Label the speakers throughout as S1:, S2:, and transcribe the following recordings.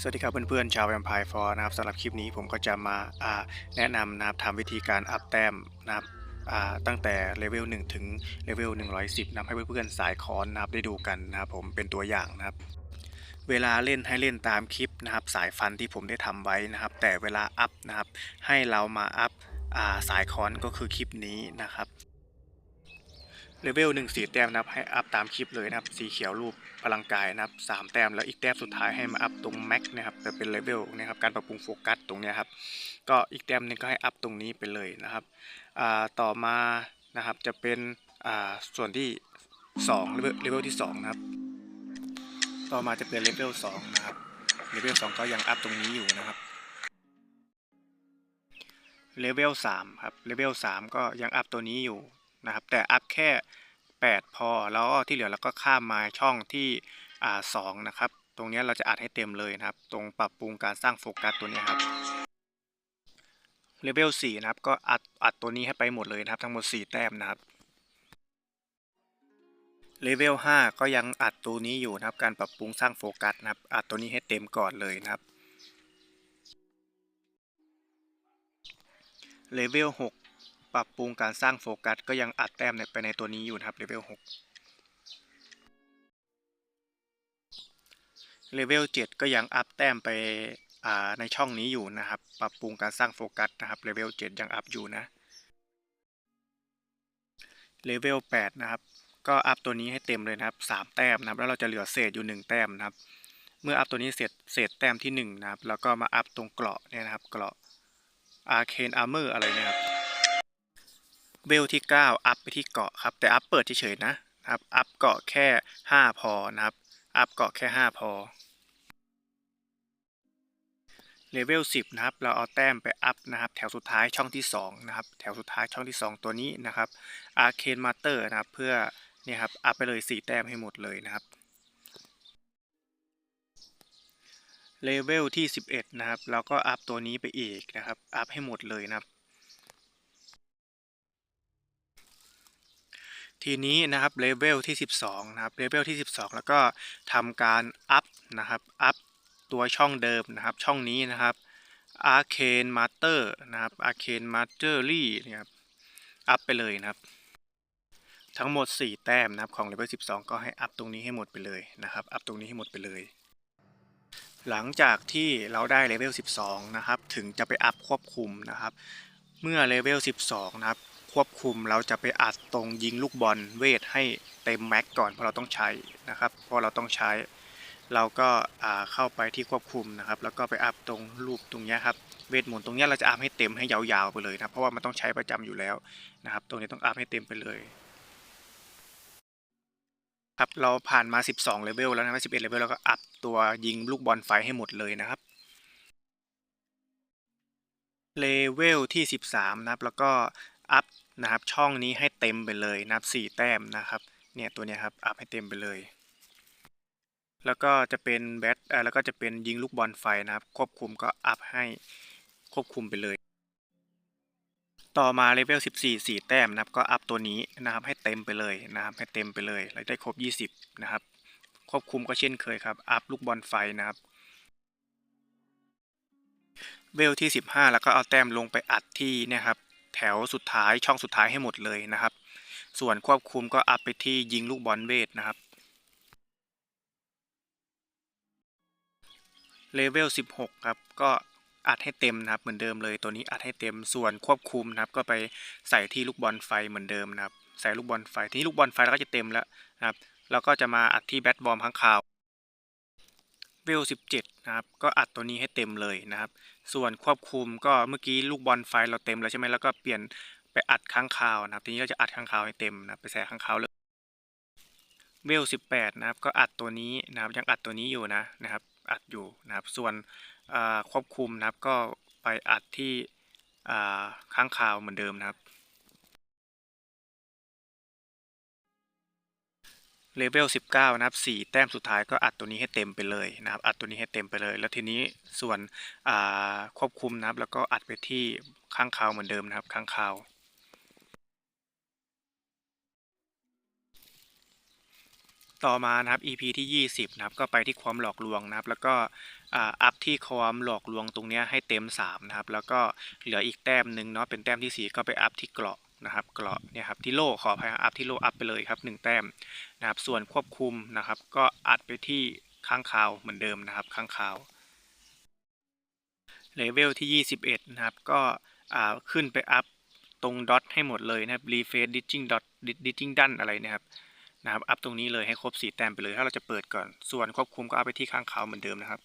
S1: สวัสดีครับเพื่อนๆชาวแวมไพร์ฟอร์นะครับสำหรับคลิปนี้ผมก็จะมาแนะนำนะครับทำวิธีการอัพแต้มนะครับตั้งแต่เลเวล1ถึงเลเวล110นะครับให้เพื่อนๆสายคอนนะครับได้ดูกันนะครับผมเป็นตัวอย่างนะครับ เวลาเล่นให้เล่นตามคลิปนะครับสายฟันที่ผมได้ทำไว้นะครับ แต่เวลาอัพนะครับให้เรามาอัพสายคอนก็คือคลิปนี้นะครับ เลเวลหนึ่งสี่แต้มนะครับให้อัพตามคลิปเลยนะครับสีเขียวรูปพลังกายนะครับสามแต้มแล้วอีกแต้มสุดท้ายให้มาอัพตรงแม็กนะครับจะเป็นเลเวลนะครับการปรับปรุงโฟกัสตรงนี้ครับก็อีกแต้มหนึงก็ให้อัพตรงนี้ไปเลยนะครับต่อมานะครับจะเป็นส่วนที่2เลเลเลเวลที่2นะครับต่อมาจะเป็นเลเวล2นะครับเลเวล2ก็ยังอัพตรงนี้อยู่นะครับเลเวล3ครับเลเวล3ก็ยังอัพตัวนี้อยู่ นะครับ แต่อัพแค่ 8 พอ แล้วก็ที่เหลือเราก็ข้ามมาช่องที่สองนะครับ ตรงนี้เราจะอัดให้เต็มเลยนะครับ ตรงปรับปรุงการสร้างโฟกัสตัวนี้ครับเลเวล4นะครับ ก็อัดอัดตัวนี้ให้ไปหมดเลยนะครับ ทั้งหมด 4 แต้มนะครับเลเวล5ก็ยังอัดตัวนี้อยู่นะครับ การปรับปรุงสร้างโฟกัสนะครับ อัดตัวนี้ให้เต็มก่อนเลยนะครับเลเวล6 ปรับปรุงการสร้างโฟกัสก็ยังอัดแต้มไปในตัวนี้อยู่นะครับเลเวล6เลเวล7ก็ยังอัพแต้มไปในช่องนี้อยู่นะครับ ปรับปรุงการสร้างโฟกัสนะครับเลเวล7ยังอัพอยู่นะเลเวล8นะครับก็อัพตัวนี้ให้เต็มเลยนะครับ3แต้มนะครับแล้วเราจะเหลือเศษอยู่ 1 แต้มนะครับ เมื่ออัพตัวนี้เสร็จเศษแต้มที่1นะครับแล้วก็มาอัพตรงเกราะเนี่ยนะครับเกราะ Arcane Armor อร์อะไรนะครับ เวลที่ 9 อัพไปที่เกาะครับ แต่อัพเปิดเฉยๆนะครับ อัพเกาะแค่ 5 พอนะครับ อัพเกาะแค่ 5 พอ เลเวล 10 นะครับ เราเอาแต้มไปอัพนะครับ แถวสุดท้ายช่องที่ 2 นะครับ แถวสุดท้ายช่องที่ 2 ตัวนี้นะครับ Arcane Master นะครับ เพื่อเนี่ยครับ อัพไปเลย 4 แต้มให้หมดเลยนะครับเลเวลที่ 11 นะครับ เราก็อัพตัวนี้ไปอีกนะครับ อัพให้หมดเลยนะครับ ทีนี้นะครับเลเวลที่ 12นะครับเลเวลที่ 12 แล้วก็ทำการอัพนะครับอัพตัวช่องเดิมนะครับช่องนี้นะครับ Arcane Master นะครับ Arcane Mastery เนี่ยครับอัพไปเลยนะครับ ทั้งหมด 4 แต้มนะครับของเลเวล12 ก็ให้อัพตรงนี้ให้หมดไปเลยนะครับอัพตรงนี้ให้หมดไปเลยหลังจากที่เราได้เลเวล 12 นะครับ ถึงจะไปอัพควบคุมนะครับ เมื่อเลเวล 12 นะครับ ควบคุมเราจะไปอัดตรงยิงลูกบอลเวทให้เต็มแม็กก่อนเพราะเราต้องใช้นะครับเพราะเราต้องใช้ เราก็เข้าไปที่ควบคุมนะครับ แล้วก็ไปอัพตรงรูปตรงเนี้ยครับเวทมนต์ตรงเนี้ยเราจะอัพให้เต็มให้ยาวๆไปเลยนะเพราะว่ามันต้องใช้ประจำอยู่แล้วนะครับ ตรงนี้ต้องอัพให้เต็มไปเลยครับเราผ่านมา 12 เลเวลแล้วนะ11 เลเวลแล้วก็อัพตัวยิงลูกบอลไฟให้หมดเลยนะครับเลเวลที่ 13 นะครับ แล้วก็อัพ นะครับ ช่องนี้ให้เต็มไปเลยนับ 4 แต้มนะครับ เนี่ยตัวนี้ครับอัพให้เต็มไปเลย แล้วก็จะเป็นแบทแล้วก็จะเป็นยิงลูกบอลไฟนะครับ ควบคุมก็อัพให้ควบคุมไปเลย ต่อมาเลเวล14 4 แต้มนะครับ ก็อัพตัวนี้นะครับ ให้เต็มไปเลยนะครับ ให้เต็มไปเลยเราได้ครบ 20 นะครับ ควบคุมก็เช่นเคยครับ อัพลูกบอลไฟนะครับเวลที่ 15 แล้วก็เอาแต้มลงไปอัดที่เนี่ยครับ แถวสุดท้ายช่องสุดท้ายให้หมดเลยนะครับ ส่วนควบคุมก็อัพไปที่ยิงลูกบอลเวทนะครับเลเวล16 ครับ ก็อัดให้เต็มนะครับเหมือนเดิมเลยตัวนี้อัดให้เต็มส่วนควบคุมนะครับ ก็ไปใส่ที่ลูกบอลไฟเหมือนเดิมนะครับ ใส่ลูกบอลไฟทีนี้ลูกบอลไฟเราก็จะเต็มแล้วนะครับเราก็จะมาอัดที่แบทบอมข้างคาว เวล 17 นะครับ ก็อัดตัวนี้ให้เต็มเลยนะครับ ส่วนควบคุมก็เมื่อกี้ลูกบอลไฟเราเต็มแล้วใช่ไหมแล้วก็เปลี่ยนไปอัดข้างคาวนะครับ ทีนี้เราจะอัดข้างคาวให้เต็มนะไปใส่ข้างคาวเลยเวล 18 นะครับ ก็อัดตัวนี้นะครับ ยังอัดตัวนี้อยู่นะนะครับ อัดอยู่นะครับ ส่วนควบคุมนะครับ ก็ไปอัดที่อ่าข้างคาวเหมือนเดิมนะครับ เลเวล19 นะครับ 4 แต้มสุดท้ายก็อัดตัวนี้ให้เต็มไปเลยนะครับ อัดตัวนี้ให้เต็มไปเลย แล้วทีนี้ส่วนควบคุมนะครับ แล้วก็อัดไปที่ข้างคาวเหมือนเดิมนะครับ ข้างคาว ต่อมานะครับ EP ที่ 20 นะครับ ก็ไปที่ความหลอกลวงนะครับ แล้วก็อัพที่ความหลอกลวงตรงนี้ให้เต็ม 3 นะครับ แล้วก็เหลืออีกแต้มหนึ่งเนาะ เป็นแต้มที่ 4 ก็ไปอัพที่เกราะนะครับ เกราะเนี่ยครับ ที่โล่ขออภัยอัพที่โล่อัพไปเลยครับ 1 แต้ม นะครับ ส่วนควบคุมนะครับ ก็อัดไปที่ข้างคาวเหมือนเดิมนะครับ ข้างคาวเลเวลที่ 21 นะครับ ก็ขึ้นไปอัพตรงดอทให้หมดเลยนะครับ refresh ditching dot ditching done อะไรนะครับนะครับอัพตรงนี้เลยให้ครบ4แต้มไปเลยถ้าเราจะเปิดก่อนส่วนควบคุมก็อัพไปที่ข้างขาวเหมือนเดิมนะครับ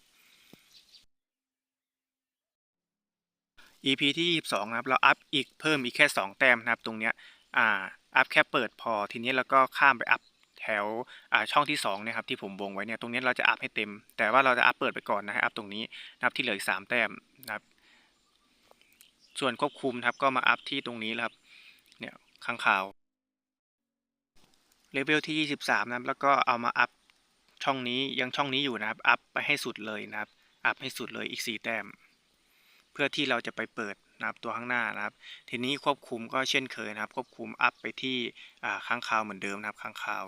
S1: EP ที่ 22 นะครับ เราอัพอีกเพิ่มอีกแค่ 2 แต้มนะครับ ตรงเนี้ยอ่าอัพแค่เปิดพอทีนี้เราก็ข้ามไปอัพ แถวอ่าช่องที่2นี่ยครับที่ผมวงไว้เนี่ยตรงนี้เราจะอัพให้เต็ม แต่ว่าเราจะอัพเปิดไปก่อนนะให้อัพตรงนี้นะครับที่เหลืออีก3แต้มนะครับ ส่วนควบคุมครับก็มาอัพที่ตรงนี้ครับเนี่ยข้างข่าวเลเวลที่ 23นะครับแล้วก็เอามาอัพช่องนี้ยังช่องนี้อยู่นะครับ อัพไปให้สุดเลยนะครับ อัพให้สุดเลยอีก 4 แต้ม เพื่อที่เราจะไปเปิดนะครับตัวข้างหน้านะครับ ทีนี้ควบคุมก็เช่นเคยนะครับ ควบคุมอัพไปที่ข้างคาวเหมือนเดิมนะครับข้างคาว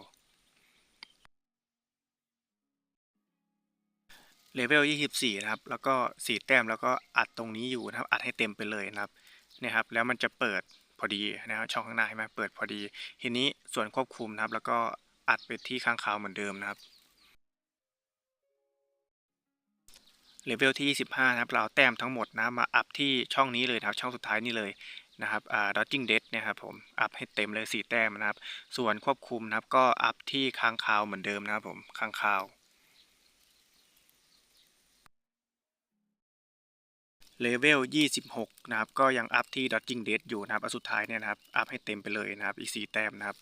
S1: เลเวล24 นะครับ แล้วก็4แต้มแล้วก็อัดตรงนี้อยู่นะครับ อัดให้เต็มไปเลยนะครับเนี่ยครับ แล้วมันจะเปิดพอดีนะครับ ช่องข้างหน้าเห็นไหมเปิดพอดี ทีนี้ส่วนควบคุมนะครับ แล้วก็อัดไปที่ข้างคาวเหมือนเดิมนะครับ เลเวลที่ 25 นะครับ เราแต้มทั้งหมดนะ มาอัพที่ช่องนี้เลยนะครับ ช่องสุดท้ายนี่เลยนะครับอ่า dodging dead เนี่ยครับผม อัพให้เต็มเลย 4 แต้มนะครับ ส่วนควบคุมนะครับ ก็อัพที่ค้างคาวเหมือนเดิมนะครับผม ค้างคาว เลเวล 26 นะครับ ก็ยังอัพที่ dodging dead อยู่นะครับอันสุดท้ายเนี่ยนะครับ อัพให้เต็มไปเลยนะครับ อีก 4 แต้มนะครับ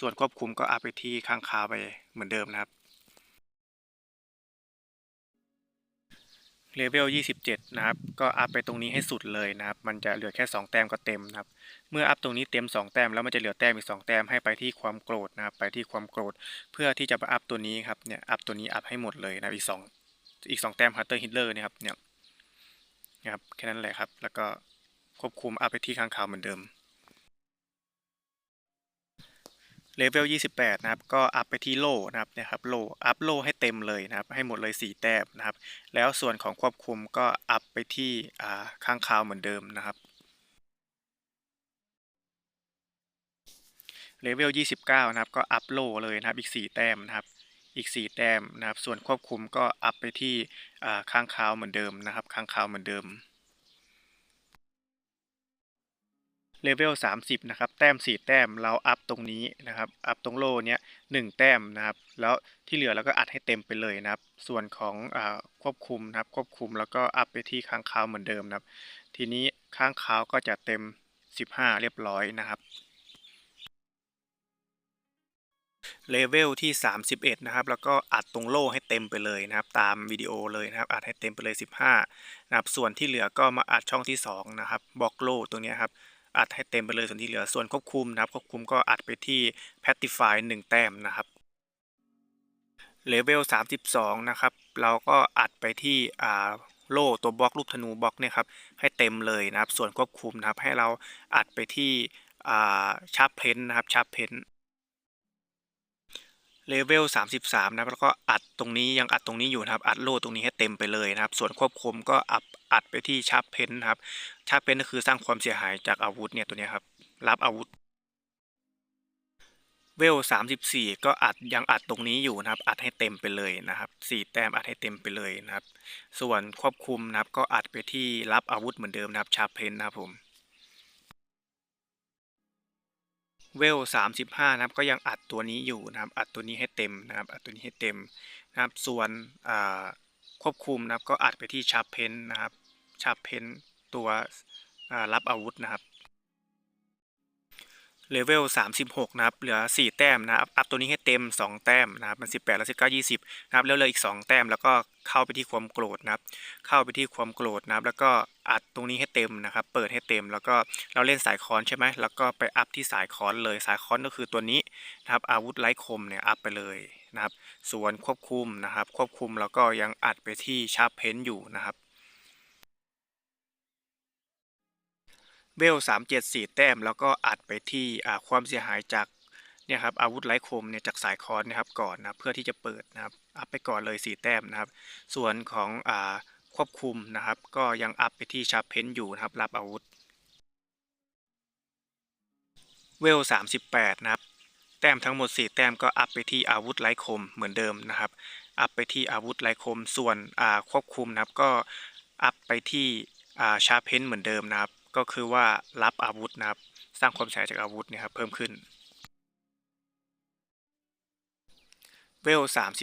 S1: ส่วนควบคุมก็อัพไปที่ข้างคาไปเหมือนเดิมนะครับ เลเวล 27 นะครับ ก็อัพไปตรงนี้ให้สุดเลยนะครับ มันจะเหลือแค่ 2 แต้มก็เต็มนะครับ เมื่ออัพตรงนี้เต็ม 2 แต้มแล้วมันจะเหลือแต้มอีก 2 แต้มให้ไปที่ความโกรธนะครับ ไปที่ความโกรธ เพื่อที่จะมาอัพตัวนี้ครับ เนี่ย อัพตัวนี้อัพให้หมดเลยนะอีก 2 อีก 2 แต้ม Hunter Hitler เนี่ยครับ เนี่ย นะครับแค่นั้นแหละครับ แล้วก็ควบคุมอัพไปที่ข้างขาวเหมือนเดิมเลเวล 28 นะครับ ก็อัพไปที่โลนะครับนี่ยครับ โล อัพโลให้เต็มเลยนะครับ ให้หมดเลย 4 แต้มนะครับ แล้วส่วนของควบคุมก็อัพไปที่อ่าข้างคาวเหมือนเดิมนะครับ เลเวล 29 นะครับ ก็อัพโลเลยนะครับ อีก 4 แต้มนะครับ อีก 4 แต้มนะครับ ส่วนควบคุมก็อัพไปที่ข้างคาวเหมือนเดิมนะครับข้างคาวเหมือนเดิมเลเวล 30 นะครับ แต้ม 4 แต้ม เราอัพตรงนี้นะครับ อัพตรงโล่เนี้ย1แต้มนะครับ แล้วที่เหลือเราก็อัดให้เต็มไปเลยนะครับ ส่วนของอควบคุมนะครับ ควบคุมแล้วก็อัพไปที่ค้างคาวเหมือนเดิมนะครับ ทีนี้ค้างคาวก็จะเต็ม 15 เรียบร้อยนะครับ เลเวลที่ 31 นะครับ แล้วก็อัดตรงโล่ให้เต็มไปเลยนะครับ ตามวิดีโอเลยนะครับ อัดให้เต็มไปเลย 15 นะครับ ส่วนที่เหลือก็มาอัดช่องที่ 2 นะครับบล็อกโล่ตรงนี้ครับ อัดให้เต็มไปเลยส่วนที่เหลือ ส่วนควบคุมนะครับ ควบคุมก็อัดไปที่ Patify 1 แต้มนะครับ เลเวล 32 นะครับ เราก็อัดไปที่อ่าโล่ตัวบล็อกรูปธนูบล็อกเนี่ยครับให้เต็มเลยนะครับ ส่วนควบคุมนะครับให้เราอัดไปที่อ่าชาร์ปเพนนะครับชาร์ปเพน เลเวล 33 นะครับแล้วก็อัดตรงนี้ยังอัดตรงนี้อยู่นะครับอัดโล่ตรงนี้ให้เต็มไปเลยนะครับ ส่วนควบคุมก็อัดอัดไปที่ชาร์ปเพนนะครับชาร์ปเพนก็คือสร้างความเสียหายจากอาวุธเนี่ยตัวนี้ครับรับอาวุธเวล 34 ก็อัดยังอัดตรงนี้อยู่นะครับ อัดให้เต็มไปเลยนะครับ 4 แต้มอัดให้เต็มไปเลยนะครับ ส่วนควบคุมนะครับก็อัดไปที่รับอาวุธเหมือนเดิมนะครับชาร์ปเพนนะครับผม เวล35นะครับก็ยังอัดตัวนี้อยู่นะครับอัดตัวนี้ให้เต็มนะครับอัดตัวนี้ให้เต็มนะครับส่วนควบคุมนะครับก็อัดไปที่ชาร์ปเพนนะครับชาร์ปเพนตัวรับอาวุธนะครับเลเวล 36 นะครับ เหลือ 4 แต้มนะครับ อัพตัวนี้ให้เต็ม 2 แต้มนะครับ มัน 18 แล้ว 19 20 นะครับ แล้วเหลืออีก 2 แต้ม แล้วก็เข้าไปที่ความโกรธนะครับ เข้าไปที่ความโกรธนะครับ แล้วก็ อัดตรงนี้ให้เต็มนะครับ เปิดให้เต็มแล้วก็เราเล่นสายค้อนใช่ไหมแล้วก็ไปอัพที่สายค้อนเลยสายค้อนก็คือตัวนี้นะครับอาวุธไร้คมเนี่ยอัพไปเลยนะครับ ส่วนควบคุมนะครับ ควบคุมแล้วก็ยังอัดไปที่ชาร์ปเพนอยู่นะครับเวล374แต้มแล้วก็อัดไปที่ความเสียหายจากเนี่ยครับอาวุธไร้คมเนี่ยจากสายคอนนะครับก่อนนะเพื่อที่จะเปิดนะครับอัพไปก่อนเลย 4 แต้มนะครับ ส่วนของอ่า ควบคุมนะครับ ก็ยังอัพไปที่ชาร์เพนอยู่นะครับรับอาวุธ เวล 38 นะครับ แต้มทั้งหมด 4 แต้มก็อัพไปที่อาวุธไร้คมเหมือนเดิมนะครับ อัพไปที่อาวุธไร้คมส่วนควบคุมนะครับก็อัพไปที่ชาร์เพนเหมือนเดิมนะครับ ก็คือว่ารับอาวุธนะครับ สร้างความเสียหายจากอาวุธเนะครับเพิ่มขึ้นเวล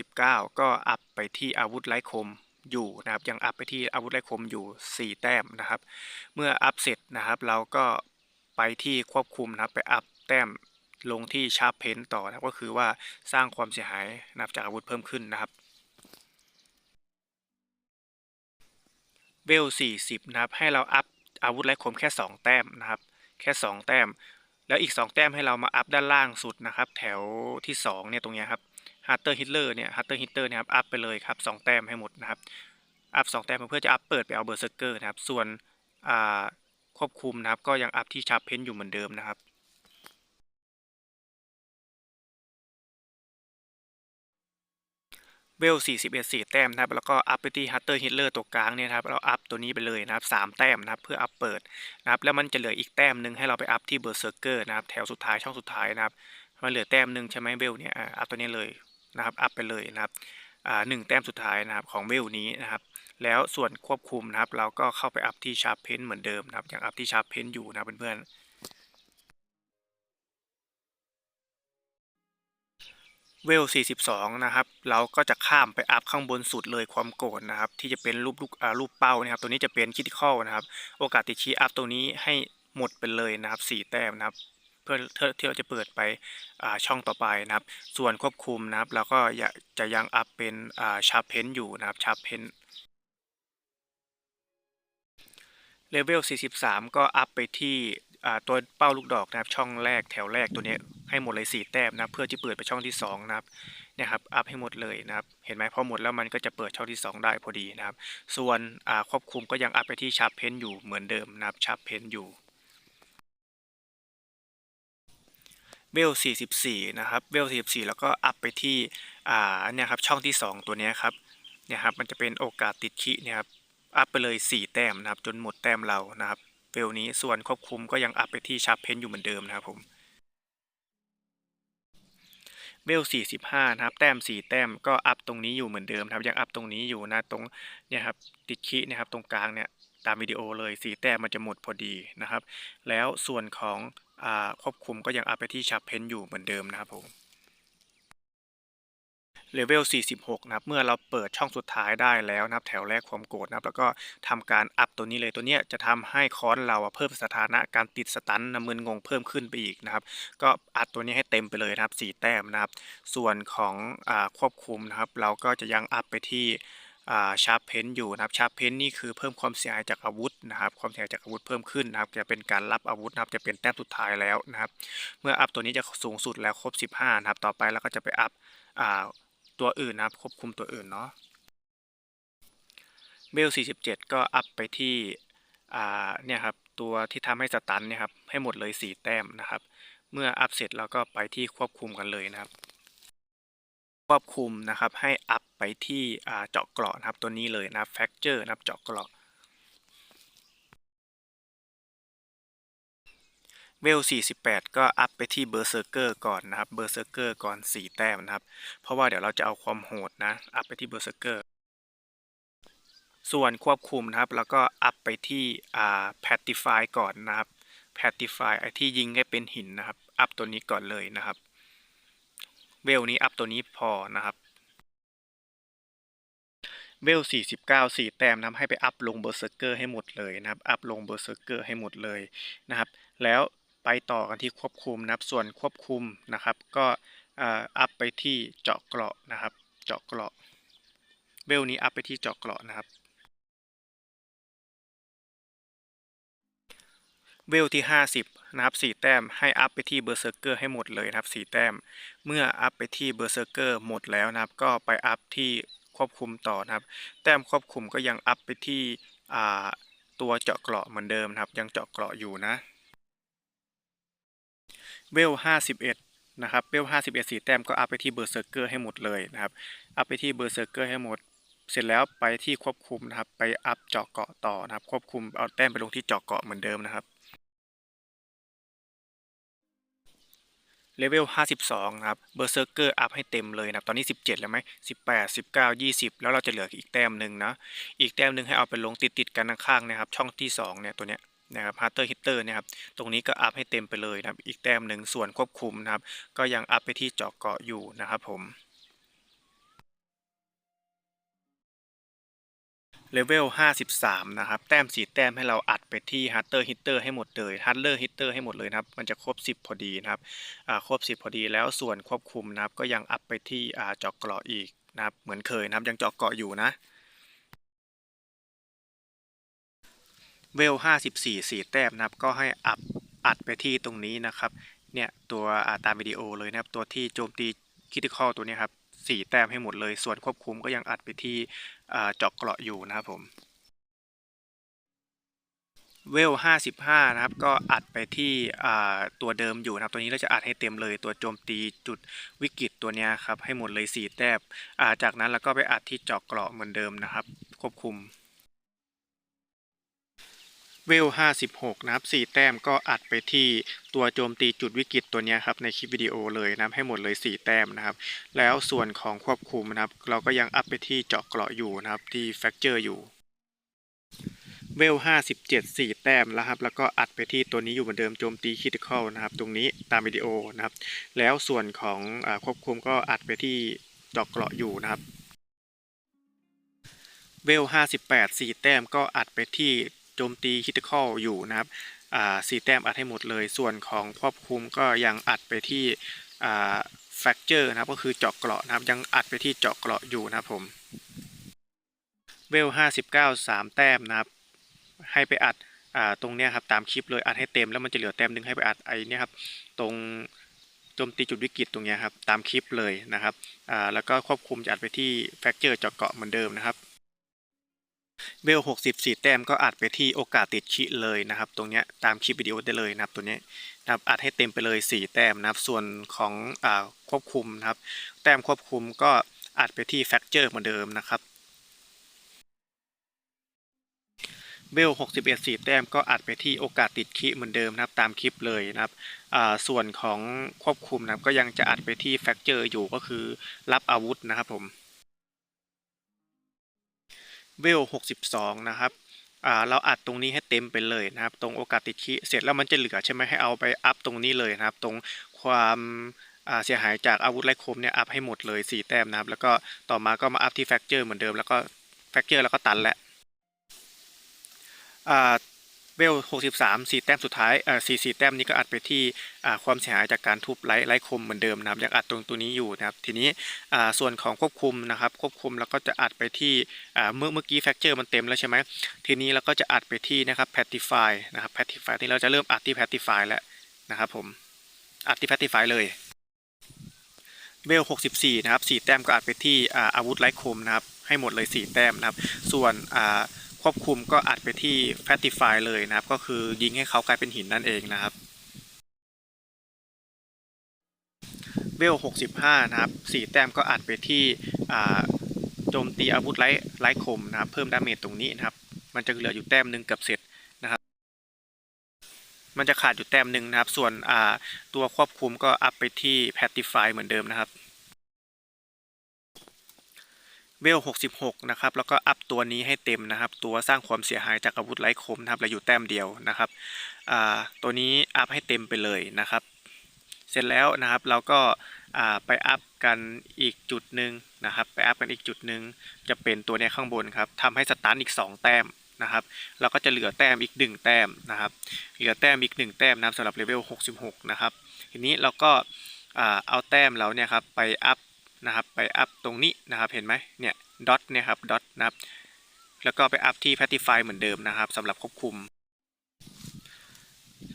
S1: 39 ก็อัพไปที่อาวุธไร้คม อยู่นะครับยังอัพไปที่อาวุธไร้คมอยู่ 4 แต้มนะครับ เมื่ออัพเสร็จนะครับ เราก็ไปที่ควบคุมนะครับไปอัพแต้มลงที่ชาร์ปเพนต่อนะครับก็คือว่าสร้างความเสียหายนับจากอาวุธเพิ่มขึ้นนะครับเวล 40 นะครับ ให้เราอัพอาวุธไร้คมแค่ 2 แต้มนะครับ แค่ 2 แต้ม แล้วอีก 2 แต้มให้เรามาอัพด้านล่างสุดนะครับ แถวที่ 2 เนี่ยตรงเนี้ยครับ ฮัตเตอร์ฮิตเลอร์เนี่ยฮัตเตอร์ฮิตเตอร์เนี่ยครับอัพไปเลยครับ2แต้มให้หมดนะครับอัพ2แต้มเพื่อจะอัพเปิดไปเอาเบอร์เซอร์เกอร์นะครับส่วนควบคุมนะครับก็ยังอัพที่ชาร์ปเพนอยู่เหมือนเดิมนะครับเวล 41 4 แต้มนะครับ แล้วก็อัพไปที่ Hunter Hitler ตัวกลางเนี่ยนะครับ เราอัพตัวนี้ไปเลยนะครับ 3 แต้มนะครับ เพื่ออัพเปิดนะครับ แล้วมันจะเหลืออีกแต้มหนึ่งให้เราไปอัพที่ Berserker นะครับ แถวสุดท้ายช่องสุดท้ายนะครับ มันเหลือแต้มหนึ่งใช่ไหมเวลเนี่ย อัพตัวนี้เลย นะครับอัพไปเลยนะครับหนึ่งแต้มสุดท้ายนะครับของเวลนี้นะครับ แล้วส่วนควบคุมนะครับ เราก็เข้าไปอัพที่ Sharp Pen เหมือนเดิมนะครับยังอัพที่ Sharp Pen อยู่นะเพื่อนๆเวล 42 นะครับ เราก็จะข้ามไปอัพข้างบนสุดเลยความโกรธนะครับ ที่จะเป็นรูปลูกรูปเป้านะครับ ตัวนี้จะเป็นคิดข้อนะครับ โอกาสติดชี้อัพตัวนี้ให้หมดไปเลยนะครับ 4 แต้มนะครับ พื่อที่เราจะเปิดไปช่องต่อไปนะครับ ส่วนควบคุมนะครับเราก็จะยังอัพเป็นชาร์ปเพนอยู่นะครับชาร์ปเพนเลเวล 43 ก็อัพไปที่ตัวเป้าลูกดอกนะครับช่องแรกแถวแรกตัวนี้ให้หมดเลย 4 แต้มนะเพื่อจะเปิดไปช่องที่ 2 นะครับเนี่ยครับอัพให้หมดเลยนะครับ เห็นไหมพอหมดแล้วมันก็จะเปิดช่องที่ 2 ได้พอดีนะครับ ส่วนควบคุมก็ยังอัพไปที่ชาร์ปเพนอยู่เหมือนเดิมนะครับชาร์ปเพนอยู่ เวล 44 นะครับ เวล 44 แล้วก็อัพไปที่ อ่า เนี่ยครับ ช่องที่ 2 ตัวนี้ครับ เนี่ยครับ มันจะเป็นโอกาสติดขีเนี่ยครับ อัพไปเลย 4 แต้มนะครับ จนหมดแต้มเรานะครับ เวลนี้ ส่วนควบคุมก็ยังอัพไปที่ชาร์เพนอยู่เหมือนเดิมนะครับผม เวล 45 นะครับ แต้ม 4 แต้ม ก็อัพตรงนี้อยู่เหมือนเดิมครับ ยังอัพตรงนี้อยู่นะ ตรง เนี่ยครับ ติดขีนะครับ ตรงกลางเนี่ย ตามวิดีโอเลย 4 แต้มมันจะหมดพอดีนะครับ แล้วส่วนของ ควบคุมก็ยังอัพไปที่ชาร์ปเพนอยู่เหมือนเดิมนะครับผมเลเวล 46 นะครับ เมื่อเราเปิดช่องสุดท้ายได้แล้วนะครับ แถวแรกความโกรธนะครับ แล้วก็ทำการอัพตัวนี้เลย ตัวเนี้ยจะทำให้คอนเราเพิ่มสถานะการติดสตันน้ำมึนงงเพิ่มขึ้นไปอีกนะครับ ก็อัดตัวนี้ให้เต็มไปเลยนะครับ 4 แต้มนะครับ ส่วนของอควบคุมนะครับ เราก็จะยังอัพไปที่ ชาร์ปเพนอยู่นะครับชาร์ปเพนนี่คือเพิ่มความเสียหายจากอาวุธนะครับความเสียหายจากอาวุธเพิ่มขึ้นนะครับจะเป็นการรับอาวุธนะครับจะเป็นแต้มสุดท้ายแล้วนะครับเมื่ออัพตัวนี้จะสูงสุดแล้วครบ 15นะครับต่อไปเราก็จะไปอัพอตัวอื่นนะครับควบคุมตัวอื่นเนาะเบล 47 ก็อัพไปที่เนี่ยครับตัวที่ทำให้สตันเนี่ยครับให้หมดเลย 4 แต้มนะครับ เมื่ออัพเสร็จเราก็ไปที่ควบคุมกันเลยนะครับ ควบคุมนะครับให้อัพไปที่เจาะเกราะนะครับตัวนี้เลยนะแฟกเจอร์นะครับเจาะเกราะเวล 48 ก็อัพไปที่เบอร์เซอร์เกอร์ก่อนนะครับเบอร์เซอร์เกอร์ก่อน 4 แต้มนะครับ เพราะว่าเดี๋ยวเราจะเอาความโหดนะ อัพไปที่เบอร์เซอร์เกอร์ ส่วนควบคุมนะครับ แล้วก็อัพไปที่อ่า Patify ก่อนนะครับ Patify ไอที่ยิงให้เป็นหินนะครับ อัพตัวนี้ก่อนเลยนะครับ เวลนี้อัพตัวนี้พอนะครับ เวล 49 4 แต้มนะให้ไปอัพลงเบอร์เซอร์เกอร์ให้หมดเลยนะครับ อัพลงเบอร์เซอร์เกอร์ให้หมดเลยนะครับ แล้วไปต่อกันที่ควบคุมนะครับ ส่วนควบคุมนะครับ ก็อัพไปที่เจาะเกราะนะครับ เจาะเกราะ เวลนี้อัพไปที่เจาะเกราะนะครับ เวลที่ 50 นะครับ 4 แต้มให้อัพไปที่เบอร์เซอร์เกอร์ให้หมดเลยนะครับ 4 แต้ม เมื่ออัพไปที่เบอร์เซอร์เกอร์หมดแล้วนะครับ ก็ไปอัพที่ควบคุมต่อนะครับ แต้มควบคุมก็ยังอัพไปที่ตัวเจาะเกราะเหมือนเดิมนะครับ ยังเจาะเกราะอยู่นะ เวล 51 นะครับ เวล 51 4 แต้มก็อัพไปที่เบอร์เซอร์เกอร์ให้หมดเลยนะครับ อัพไปที่เบอร์เซอร์เกอร์ให้หมดเสร็จแล้วไปที่ควบคุมนะครับ ไปอัพเจาะเกาะต่อนะครับ ควบคุมเอาแต้มไปลงที่เจาะเกาะเหมือนเดิมนะครับ เลเวล 52 นะครับ เบอร์เซอร์เกอร์อัพให้เต็มเลยนะตอนนี้ 17 แล้วไหม 18 19 20 แล้วเราจะเหลืออีกแต้มหนึ่งนะ อีกแต้มหนึ่งให้เอาไปลงติดติดๆกันข้างๆนะครับ ช่องที่ 2 เนี่ย ตัวเนี้ยนะครับฮาร์เตอร์ฮิตเตอร์เนี่ยครับ ตรงนี้ก็อัพให้เต็มไปเลยนะครับ อีกแต้มหนึ่งส่วนควบคุมนะครับ ก็ยังอัพไปที่เจาะเกาะอยู่นะครับผม เลเวล 53 นะครับ แต้มสีแต้มให้เราอัดไปที่ h u n t e r Hitter ให้หมดเลย h u n t e r Hitter ให้หมดเลยนะครับ มันจะครบ 10 พอดีนะครับครบ 10 พอดีแล้วส่วนควบคุมนะครับ ก็ยังอัพไปที่จาะเกราะอีกนะครับ เหมือนเคยนะครับ ยังจาะเกราะอยู่นะ เวล 54 4 แต้มนะครับ ก็ให้อัพอัดไปที่ตรงนี้นะครับ เนี่ยตัวตามวิดีโอเลยนะครับ ตัวที่โจมตีคิติคอลตัวนี้ครับ สี่แต้มให้หมดเลย ส่วนควบคุมก็ยังอัดไปที่เจาะเกราะอยู่นะครับผมเวล 55 นะครับ ก็อัดไปที่ตัวเดิมอยู่นะครับ ตัวนี้เราจะอัดให้เต็มเลย ตัวโจมตีจุดวิกฤตตัวเนี้ยครับ ให้หมดเลย 4 แต้มจากนั้นเราก็ไปอัดที่เจาะเกราะเหมือนเดิมนะครับ ควบคุม เวล 56 นะครับ 4 แต้มก็อัดไปที่ตัวโจมตีจุดวิกฤตตัวนี้ครับในคลิปวิดีโอเลยนับให้หมดเลย 4 แต้มนะครับ แล้วส่วนของควบคุมนะครับ เราก็ยังอัพไปที่เจาะเกราะอยู่นะครับที่แฟกเจอร์อยู่เวล 57 4 แต้มแล้วครับ แล้วก็อัดไปที่ตัวนี้อยู่เหมือนเดิมโจมตีคิติคอลนะครับ ตรงนี้ตามวิดีโอนะครับ แล้วส่วนของอควบคุมก็อัดไปที่เจาะเกราะอยู่นะครับ เวล 58 4 แต้มก็อัดไปที่ โจมตีคิติคอลอยู่นะครับอ่า4แต้มอัดให้หมดเลย ส่วนของควบคุมก็ยังอัดไปที่อ่าแฟกเจอร์นะครับก็คือเจาะเกราะนะครับยังอัดไปที่เจาะเกราะอยู่นะครับผมเวล59 3 แต้มนะครับให้ไปอัดอ่าตรงเนี้ยครับตามคลิปเลยอัดให้เต็มแล้วมันจะเหลือแต้มหนึงให้ไปอัดไอ้นี่ครับตรงโจมตีจุดวิกฤตตรงเนี้ยครับตามคลิปเลยนะครับแล้วก็ควบคุมจะอัดไปที่แฟกเจอร์เจาะเกาะเหมือนเดิมนะครับ เวล64แต้มก็อัดไปที่โอกาสติดชิเลยนะครับ ตรงเนี้ยตามคลิปวิดีโอได้เลยนะครับตัวเนี้ยนะครับอัดให้เต็มไปเลย 4 แต้มนะครับส่วนของอ่าควบคุมนะครับ แต้มควบคุมก็อัดไปที่แฟกเจอร์เหมือนเดิมนะครับเวล61 4 แต้มก็อัดไปที่โอกาสติดคิเหมือนเดิมนะครับตามคลิปเลยนะครับอ่าส่วนของควบคุมนะครับก็ยังจะอัดไปที่แฟกเจอร์อยู่ก็คือรับอาวุธนะครับผม เวล62 นะครับเราอัดตรงนี้ให้เต็มไปเลยนะครับ ตรงโอกาสติดคีเสร็จแล้วมันจะเหลือใช่ไหมให้เอาไปอัพตรงนี้เลยนะครับ ตรงความเสียหายจากอาวุธไร้คมเนี่ยอัพให้หมดเลย 4 แต้มนะครับ แล้วก็ต่อมาก็มาอัพที่แฟกเจอร์เหมือนเดิมแล้วก็แฟกเจอร์แล้วก็ตันแล้ว เวล 63 4 แต้มสุดท้ายเอ่า4 4 แต้มนี้ก็อัดไปที่อ่าความเสียหายจากการทุบไร้ไร้คมเหมือนเดิมนะครับยังอัดตรงตัวนี้อยู่นะครับทีนี้อ่าส่วนของควบคุมนะครับควบคุมแล้วก็จะอัดไปที่อ่าเมื่อเมื่อกี้แฟกเจอร์มันเต็มแล้วใช่ไหมทีนี้เราก็จะอัดไปที่นะครับ Patify นะครับ Patify ที่เราจะเริ่มอัดที่ Patify แล้วนะครับผมอัดที่ Patify เลยเวล 64 นะครับ 4 แต้มก็อัดไปที่อ่าอาวุธไร้คมนะครับ ให้หมดเลย 4 แต้มนะครับ ส่วนอ่า ควบคุมก็อัดไปที่ Patify เลยนะครับ ก็คือยิงให้เขากลายเป็นหินนั่นเองนะครับเวล65 นะครับ 4 แต้มก็อัดไปที่โจมตีอาวุธไร้ไร้คมนะครับ เพิ่มดาเมจตรงนี้นะครับ มันจะเหลืออยู่แต้มหนึ่งเกับเสร็จนะครับ มันจะขาดอยู่แต้มหนึ่งนะครับ ส่วนตัวควบคุมก็อัพไปที่ Patify เหมือนเดิมนะครับ เวล 66 นะครับ แล้วก็อัพตัวนี้ให้เต็มนะครับ ตัวสร้างความเสียหายจากอาวุธไร้คมนะครับเหลือยู่แต้มเดียวนะครับตัวนี้อัพให้เต็มไปเลยนะครับ เสร็จแล้วนะครับเราก็ไปอัพกันอีกจุดหนึ่งนะครับ ไปอัพกันอีกจุดหนึ่งจะเป็นตัวนี้ข้างบนครับทำให้สตันอีก 2 แต้มนะครับเราก็จะเหลือแต้มอีก 1 แต้มนะครับ เหลือแต้มอีก 1 แต้มนะสำหรับเลเวล 66 นะครับ ทีนี้เราก็เอาแต้มเราเนี่ยครับไปอัพ นะครับไปอัพตรงนี้นะครับเห็นไหมเนี่ยดอทเนี่ยครับดอทนะครับแล้วก็ไปอัพที่ Patify เหมือนเดิมนะครับสำหรับควบคุม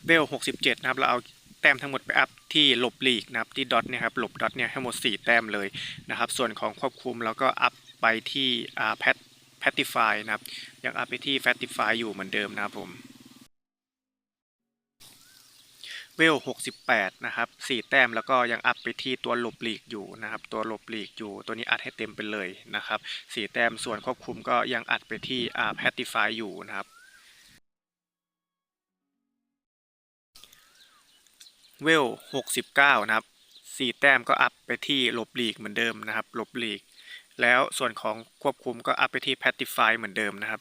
S1: เวล67 นะครับ เราเอาแต้มทั้งหมดไปอัพที่หลบหลีกนะครับที่ดอทเนี่ยครับหลบดอทเนี่ยให้หมด 4 แต้มเลยนะครับ ส่วนของควบคุมเราก็อัพไปที่อ่าแพทแพติฟายนะครับยังอัพไปที่แฟติฟายอยู่เหมือนเดิมนะครับผม เวล 68 นะครับ 4 แต้มแล้วก็ยังอัพไปที่ตัวหลบหลีกอยู่นะครับ ตัวหลบหลีกอยู่ ตัวนี้อัดให้เต็มไปเลยนะครับ 4 แต้มส่วนควบคุมก็ยังอัดไปที่อ่า Patify อยู่นะครับ เวล 69 นะครับ 4 แต้มก็อัพไปที่หลบหลีกเหมือนเดิมนะครับ หลบหลีก แล้วส่วนของควบคุมก็อัพไปที่ Patify เหมือนเดิมนะครับ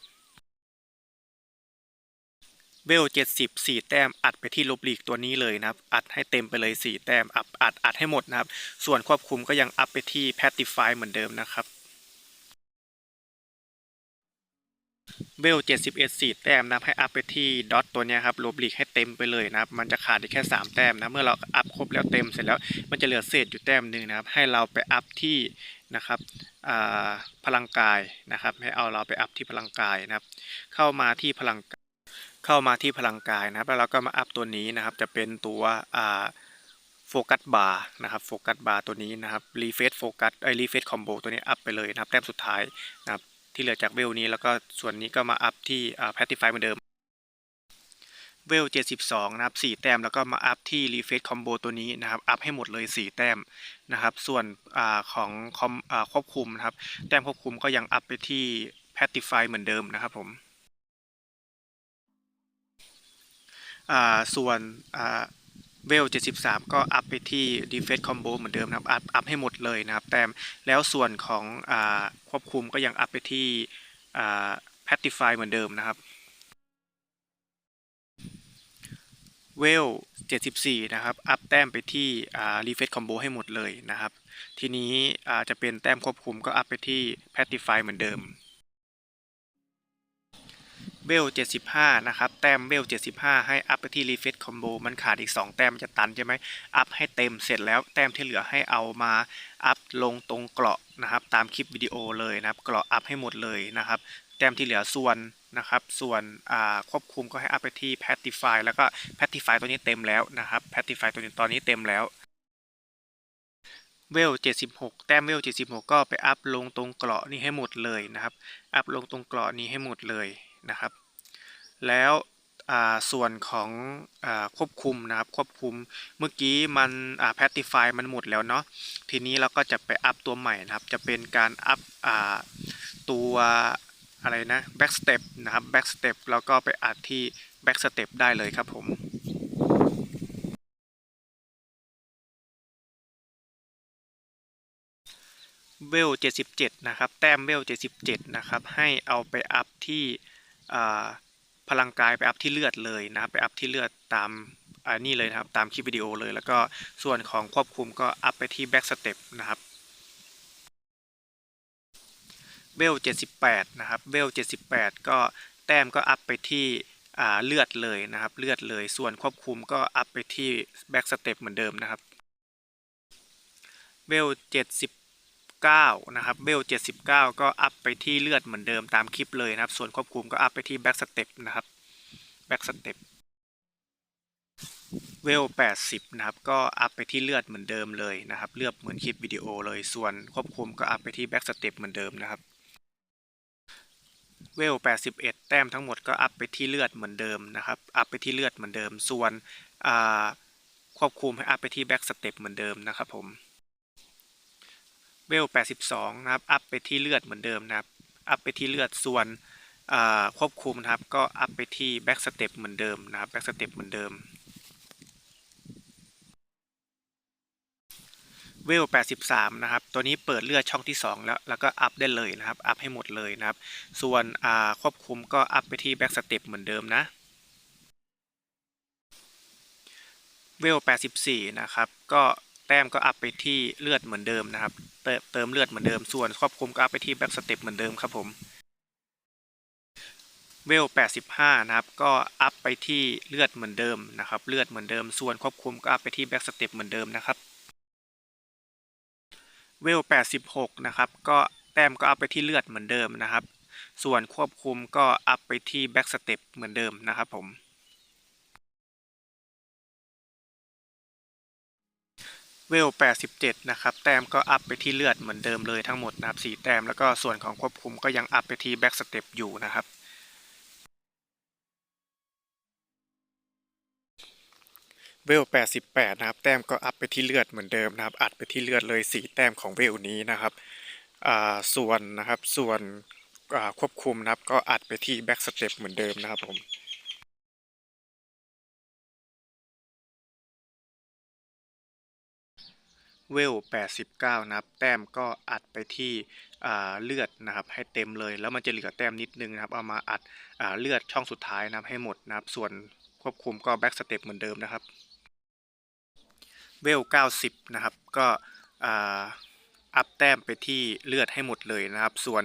S1: เวลเจ็ดสิบสี่แต้มอัดไปที่ลบลีกตัวนี้เลยนะครับ อัดให้เต็มไปเลยสี่แต้มอัดอัดอัดให้หมดนะครับ ส่วนควบคุมก็ยังอัพไปที่ Patify เหมือนเดิมนะครับเวลเจ็ดสิบเอ็ดสี่แต้มนะให้อัพไปที่ดอทตัวนี้ครับลบลีกให้เต็มไปเลยนะครับ มันจะขาดแค่สามแต้มนะ เมื่อเราอัพครบแล้วเต็มเสร็จแล้ว มันจะเหลือเศษอยู่แต้มหนึ่งนะครับ ให้เราไปอัพที่นะครับพลังกายนะครับ ให้เอาเราไปอัพที่พลังกายนะครับ เข้ามาที่พลัง เข้ามาที่พลังกายนะครับ แล้วเราก็มาอัพตัวนี้นะครับ จะเป็นตัวอ่าโฟกัสบาร์นะครับ โฟกัสบาร์ตัวนี้นะครับ รีเฟซโฟกัส ไอรีเฟซคอมโบตัวนี้อัพไปเลยนะครับ แต้มสุดท้ายนะครับ ที่เหลือจากเวลนี้ แล้วก็ส่วนนี้ก็มาอัพที่แพติฟายเหมือนเดิม เวล 72 นะครับ 4 แต้ม แล้วก็มาอัพที่รีเฟซคอมโบตัวนี้นะครับ อัพให้หมดเลย 4 แต้มนะครับ ส่วนอของคอมอ่าควบคุมนะครับ แต้มควบคุมก็ยังอัพไปที่แพติฟายเหมือนเดิมนะครับผม ส่วนเวล 73 ก็อัพไปที่ Defense Combo เหมือนเดิมนะครับ อัพอัพให้หมดเลยนะครับ แต้มแล้วส่วนของอควบคุมก็ยังอัพไปที่ Patify เหมือนเดิมนะครับ เวล 74 นะครับ อัพแต้มไปที่อ่า Refresh Combo ให้หมดเลยนะครับ ทีนี้จะเป็นแต้มควบคุมก็อัพไปที่ Patify เหมือนเดิม เวล75 นะครับ แต้มเวล75 ให้อัพไปที่ Refresh Combo มันขาดอีก 2 แต้มจะตันใช่ไหมอัพให้เต็มเสร็จแล้วแต้มที่เหลือให้เอามาอัพลงตรงเกราะนะครับ ตามคลิปวิดีโอเลยนะครับ เกราะอัพให้หมดเลยนะครับ แต้มที่เหลือส่วนนะครับ ส่วนควบคุมก็ให้อัพไปที่ Patify แล้วก็ Patify ตัวนี้เต็มแล้วนะครับ Patify ตัวนี้ตอนนี้เต็มแล้วเวล 76 แต้มเวล 76 ก็ไปอัพลงตรงเกราะนี้ให้หมดเลยนะครับ อัพลงตรงเกราะนี้ให้หมดเลย นะครับ แล้วส่วนของอควบคุมนะครับควบคุมเมื่อกี้มันอ่า Patify มันหมดแล้วเนาะทีนี้เราก็จะไปอัพตัวใหม่นะครับจะเป็นการอัพตัวอะไรนะ back step นะครับ back step แล้วก็ไปอัดที่ back step ได้เลยครับผมเวล 77 นะครับ แต้มเวล 77 นะครับ ให้เอาไปอัพที่ พลังกายไปอัพที่เลือดเลยนะครับไปอัพที่เลือดตามอ่านี่เลยนะครับตามคลิปวิดีโอเลย แล้วก็ส่วนของควบคุมก็อัพไปที่ back step นะครับเวล78นะครับเวล78 ก็แต้มก็อัพไปที่เลือดเลยนะครับ เลือดเลยส่วนควบคุมก็อัพไปที่ back step เหมือนเดิมนะครับเวล 79 นะครับเวล79 ก็อัพไปที่เลือดเหมือนเดิมตามคลิปเลยนะครับ ส่วนควบคุมก็อัพไปที่ back step นะครับ back step เวล 80 นะครับ ก็อัพไปที่เลือดเหมือนเดิมเลยนะครับ เลือดเหมือนคลิปวิดีโอเลย ส่วนควบคุมก็อัพไปที่ back step เหมือนเดิมนะครับ เวล 81 แต้มทั้งหมดก็อัพไปที่เลือดเหมือนเดิมนะครับ อัพไปที่เลือดเหมือนเดิม ส่วนควบคุมให้อัพไปที่ back step เหมือนเดิมนะครับผม เวล 82 นะครับ อัพไปที่เลือดเหมือนเดิมนะครับ อัพไปที่เลือด ส่วนควบคุมนะครับ ก็อัพไปที่ back step เหมือนเดิมนะครับ back step เหมือนเดิม เวล 83 นะครับ ตัวนี้เปิดเลือดช่องที่ 2 แล้ว แล้วก็อัพได้เลยนะครับ อัพให้หมดเลยนะครับ ส่วนควบคุมก็อัพไปที่ back step เหมือนเดิมนะเวล 84 นะครับ ก็ แต้มก็อัพไปที่เลือดเหมือนเดิมนะครับ เติมเติมเลือดเหมือนเดิมส่วนควบคุมก็อัพไปที่ back step เหมือนเดิมครับผมเวล 85 นะครับ ก็อัพไปที่เลือดเหมือนเดิมนะครับ เลือดเหมือนเดิม ส่วนควบคุมก็อัพไปที่ back step เหมือนเดิมนะครับ เวล 86 นะครับ ก็แต้มก็อัพไปที่เลือดเหมือนเดิมนะครับ ส่วนควบคุมก็อัพไปที่ back step เหมือนเดิมนะครับผม เวล 87 นะครับ แต้มก็อัพไปที่เลือดเหมือนเดิมเลยทั้งหมดนะครับ 4 แต้ม แล้วก็ส่วนของควบคุมก็ยังอัพไปที่ back step อยู่นะครับ เวล 88 นะครับ แต้มก็อัพไปที่เลือดเหมือนเดิมนะครับ อัดไปที่เลือดเลย 4 แต้มของเวลนี้นะครับส่วนนะครับ ส่วนควบคุมนะครับ ก็อัดไปที่แบ็กสเต็ปเหมือนเดิมนะครับผม เวล 89 นะครับ แต้มก็อัดไปที่เลือดนะครับให้เต็มเลย แล้วมันจะเหลือแต้มนิดนึงนะครับ เอามาอัดอเลือดช่องสุดท้ายนะครับให้หมดนะครับ ส่วนควบคุมก็แบ็กสเต็ปเหมือนเดิมนะครับ เวล 90 นะครับ ก็อัพแต้มไปที่เลือดให้หมดเลยนะครับ ส่วน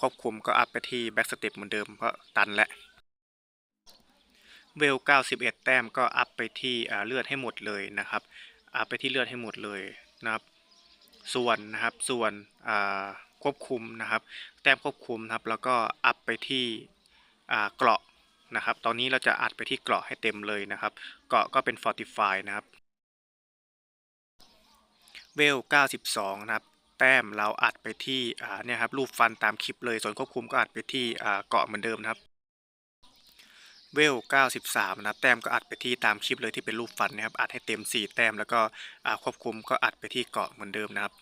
S1: ควบคุมก็อัพไปที่แบ็กสเต็ปเหมือนเดิมเพราะตันแล้วเวล 91 แต้มก็อัพไปที่เลือดให้หมดเลยนะครับ อัพไปที่เลือดให้หมดเลยนะครับ ส่วนนะครับส่วนควบคุมนะครับ แต้มควบคุมนะครับ แล้วก็อัพไปที่เกราะนะครับ ตอนนี้เราจะอัดไปที่เกราะให้เต็มเลยนะครับ เกราะก็เป็น Fortify นะครับเวล 92 นะครับ แต้มเราอัดไปที่เนี่ยครับรูปฟันตามคลิปเลย ส่วนควบคุมก็อัดไปที่เกาะเหมือนเดิมนะครับ เวล 93 นะครับ แต้มก็อัดไปที่ตามคลิปเลยที่เป็นรูปฟันนะครับ อัดให้เต็ม 4 แต้ม แล้วก็ควบคุมก็อัดไปที่เกาะเหมือนเดิมนะครับ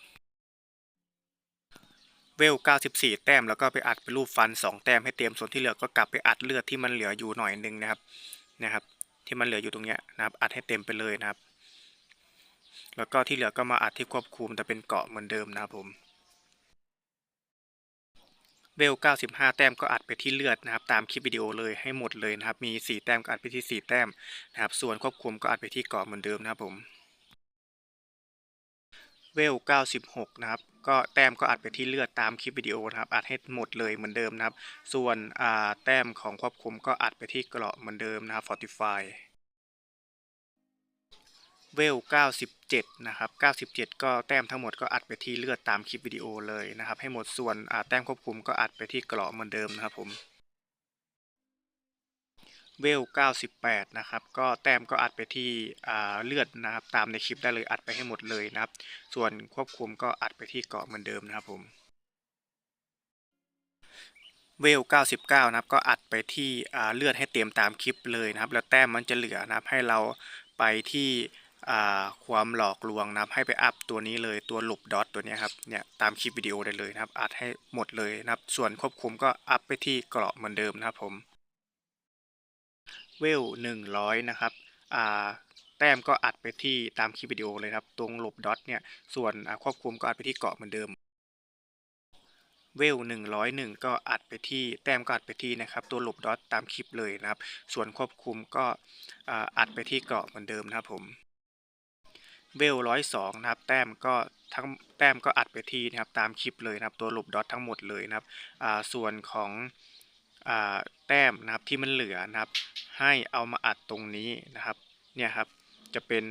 S1: เวล 94 แต้ม แล้วก็ไปอัดเป็นรูปฟัน 2 แต้มให้เต็ม ส่วนที่เหลือก็กลับไปอัดเลือดที่มันเหลืออยู่หน่อยนึงนะครับ นะครับ ที่มันเหลืออยู่ตรงเนี้ยนะครับ อัดให้เต็มไปเลยนะครับ แล้วก็ที่เหลือก็มาอัดที่ควบคุมแต่เป็นเกาะเหมือนเดิมนะครับผม เวล 95 แต้มก็อัดไปที่เลือดนะครับ ตามคลิปวิดีโอเลยให้หมดเลยนะครับ มี 4 แต้มก็อัดไปที่ 4 แต้มนะครับ ส่วนควบคุมก็อัดไปที่เกาะเหมือนเดิมนะครับผม เวล 96 นะครับ ก็แต้มก็อัดไปที่เลือดตามคลิปวิดีโอนะครับ อัดให้หมดเลยเหมือนเดิมนะครับ ส่วนแต้มของควบคุมก็อัดไปที่เกราะเหมือนเดิมนะครับ Fortify เวล 97 นะครับ 97 ก็แต้มทั้งหมดก็อัดไปที่เลือดตามคลิปวิดีโอเลยนะครับ ให้หมดส่วนแต้มควบคุมก็อัดไปที่เกราะเหมือนเดิมนะครับผมเวล 98 นะครับ ก็แต้มก็อัดไปที่เลือดนะครับ ตามในคลิปได้เลยอัดไปให้หมดเลยนะครับ ส่วนควบคุมก็อัดไปที่เกาะเหมือนเดิมนะครับผม เวล 99 นะครับ ก็อัดไปที่เลือดให้เต็มตามคลิปเลยนะครับ แล้วแต้มมันจะเหลือนะครับ ให้เราไปที่ ความหลอกลวงนะครับให้ไปอัพตัวนี้เลยตัวหลบดอทตัวนี้ครับเนี่ยตามคลิปวิดีโอได้เลยนะครับอัดให้หมดเลยนะครับ ส่วนควบคุมก็อัพไปที่เกราะเหมือนเดิมนะครับผมเวล100นะครับแต้มก็อัดไปที่ตามคลิปวิดีโอเลยครับ ตรงหลบดอทเนี่ยส่วนควบคุมก็อัดไปที่เกาะเหมือนเดิม เวล101ก็อัดไปที่แต้มก็อัดไปที่นะครับ ตัวหลบดอทตามคลิปเลยนะครับ ส่วนควบคุมก็อัดไปที่เกาะเหมือนเดิมนะครับผม เวล102นะครับ แต้มก็ทั้งแต้มก็อัดไปทีนะครับ ตามคลิปเลยนะครับ ตัวหลบดอททั้งหมดเลยนะครับส่วนของอแต้มนะครับที่มันเหลือนะครับ ให้เอามาอัดตรงนี้นะครับ เนี่ยครับ จะเป็น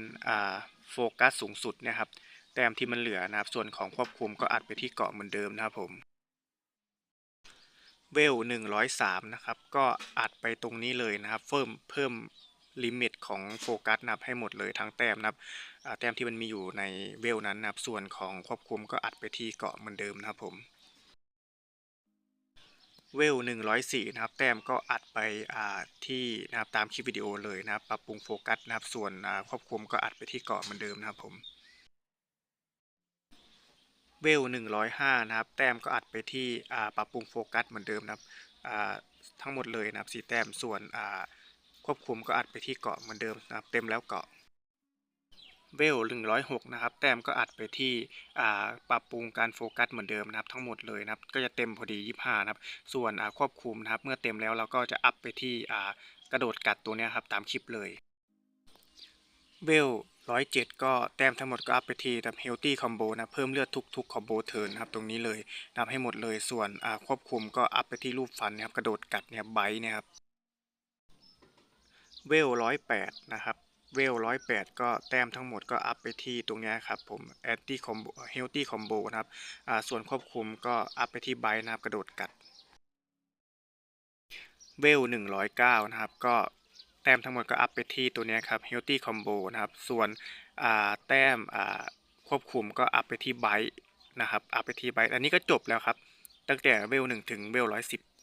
S1: โฟกัสสูงสุดนี่ยครับ แต้มที่มันเหลือนะครับ ส่วนของควบคุมก็อัดไปที่เกาะเหมือนเดิมนะครับผมเวล103 นะครับ ก็อัดไปตรงนี้เลยนะครับ เพิ่มเพิ่มลิมิตของโฟกัสนับให้หมดเลยทั้งแต้มนะครับ แต้มที่มันมีอยู่ในเวลนั้นนะครับ ส่วนของควบคุมก็อัดไปที่เกาะเหมือนเดิมนะครับผมเวล104 นะครับ แต้มก็อัดไปอ่าที่นะครับตามคลิปวิดีโอเลยนะครับ ปรับปรุงโฟกัสนะครับ ส่วนควบคุมก็อัดไปที่เกาะเหมือนเดิมนะครับผมเวล105 นะครับ แต้มก็อัดไปที่อ่าปรับปรุงโฟกัสเหมือนเดิมนะครับทั้งหมดเลยนะครับสี่แต้มส่วนควบคุมก็อัดไปที่เกาะเหมือนเดิมนะครับ เต็มแล้วเกาะ เวล106 นะครับ แต้มก็อัดไปที่ปรับปรุงการโฟกัสเหมือนเดิมนะครับ ทั้งหมดเลยนะครับ ก็จะเต็มพอดี 25 นะครับ ส่วนควบคุมนะครับ เมื่อเต็มแล้วเราก็จะอัพไปที่กระโดดกัดตัวนี้ครับ ตามคลิปเลย เวล107 ก็แต้มทั้งหมดก็อัพไปที่แบบ healthy combo นะเพิ่มเลือดทุกๆ combo turn นะครับตรงนี้เลยนับให้หมดเลยส่วนควบคุมก็อัพไปที่รูปฟันนะครับกระโดดกัดเนี่ยไบเนี่ยครับเวล108 นะครับ เวล108ก็แต้มทั้งหมดก็อัพไปที่ตรงเนี้ยครับผม anti combo healthy combo นะครับอ่าส่วนควบคุมก็อัพไปที่ไบนะครับกระโดดกัดเวล109นะครับก็แต้มทั้งหมดก็อัพไปที่ตัวเนี้ยครับ healthy combo นะครับส่วนอ่าแต้มอ่าควบคุมก็อัพไปที่ไบนะครับอัพไปที่ไบอันนี้ก็จบแล้วครับ ตั้งแต่เวล1ถึงเวล110